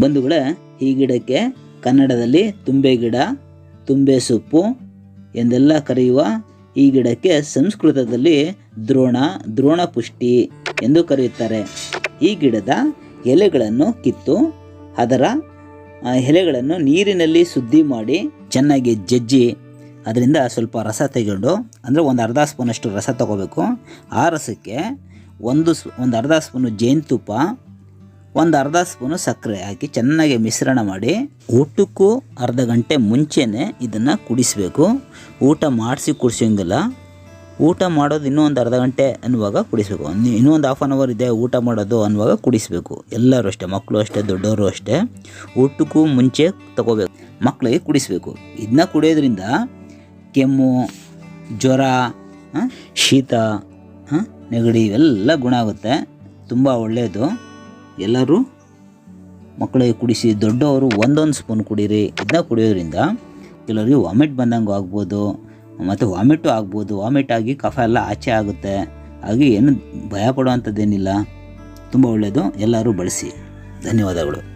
ಬಂಧುಗಳೇ, ಈ ಗಿಡಕ್ಕೆ ಕನ್ನಡದಲ್ಲಿ ತುಂಬೆ ಗಿಡ, ತುಂಬೆ ಸೊಪ್ಪು ಎಂದೆಲ್ಲ ಕರೆಯುವ ಈ ಗಿಡಕ್ಕೆ ಸಂಸ್ಕೃತದಲ್ಲಿ ದ್ರೋಣ ದ್ರೋಣ ಪುಷ್ಟಿ ಎಂದು ಕರೆಯುತ್ತಾರೆ. ಈ ಗಿಡದ ಎಲೆಗಳನ್ನು ಕಿತ್ತು ಅದರ ಎಲೆಗಳನ್ನು ನೀರಿನಲ್ಲಿ ಶುದ್ಧಿ ಮಾಡಿ ಚೆನ್ನಾಗಿ ಜಜ್ಜಿ ಅದರಿಂದ ಸ್ವಲ್ಪ ರಸ ತೆಗೊಂಡು ಅಂದರೆ ಒಂದು ಅರ್ಧ ಸ್ಪೂನಷ್ಟು ರಸ ತಗೋಬೇಕು. ಆ ರಸಕ್ಕೆ ಒಂದು ಒಂದು ಅರ್ಧ ಸ್ಪೂನು ಜೇನುತುಪ್ಪ ಒಂದು ಅರ್ಧ ಸ್ಪೂನು ಸಕ್ಕರೆ ಹಾಕಿ ಚೆನ್ನಾಗಿ ಮಿಶ್ರಣ ಮಾಡಿ ಊಟಕ್ಕೂ ಅರ್ಧ ಗಂಟೆ ಮುಂಚೆನೇ ಇದನ್ನು ಕುಡಿಸಬೇಕು. ಊಟ ಮಾಡಿಸಿ ಕುಡಿಸೋಂಗಿಲ್ಲ. ಊಟ ಮಾಡೋದು ಇನ್ನೂ ಒಂದು ಅರ್ಧ ಗಂಟೆ ಅನ್ನುವಾಗ ಕುಡಿಸ್ಬೇಕು. ಇನ್ನು- ಒಂದು ಹಾಫ್ ಆನ್ ಅವರ್ ಇದೆ ಊಟ ಮಾಡೋದು ಅನ್ನುವಾಗ ಕುಡಿಸಬೇಕು. ಎಲ್ಲರೂ ಅಷ್ಟೇ ಮಕ್ಕಳು ಅಷ್ಟೇ ದೊಡ್ಡವರು ಅಷ್ಟೇ. ಊಟಕ್ಕೂ ಮುಂಚೆ ತಗೋಬೇಕು. ಮಕ್ಕಳಿಗೆ ಕುಡಿಸ್ಬೇಕು. ಇದನ್ನ ಕುಡಿಯೋದ್ರಿಂದ ಕೆಮ್ಮು, ಜ್ವರ ಶೀತ ನೆಗಡಿ ಇವೆಲ್ಲ ಗುಣ ಆಗುತ್ತೆ. ತುಂಬ ಒಳ್ಳೆಯದು ಎಲ್ಲರೂ ಮಕ್ಕಳಿಗೆ ಕುಡಿಸಿ ದೊಡ್ಡವರು ಒಂದೊಂದು ಸ್ಪೂನ್ ಕುಡೀರಿ, ಇದನ್ನ ಕುಡಿಯೋದ್ರಿಂದ ಕೆಲವರಿಗೆ ವಾಮಿಟ್ ಬಂದಂಗೆ ಆಗ್ಬೋದು, ಮತ್ತು ವಾಮಿಟು ಆಗ್ಬೋದು, ವಾಮಿಟ್ ಆಗಿ ಕಫ ಎಲ್ಲ ಆಚೆ ಆಗುತ್ತೆ. ಹಾಗೆ ಏನು ಭಯ ಪಡುವಂಥದ್ದೇನಿಲ್ಲ. ತುಂಬ ಒಳ್ಳೆಯದು ಎಲ್ಲರೂ ಬಳಸಿ. ಧನ್ಯವಾದಗಳು.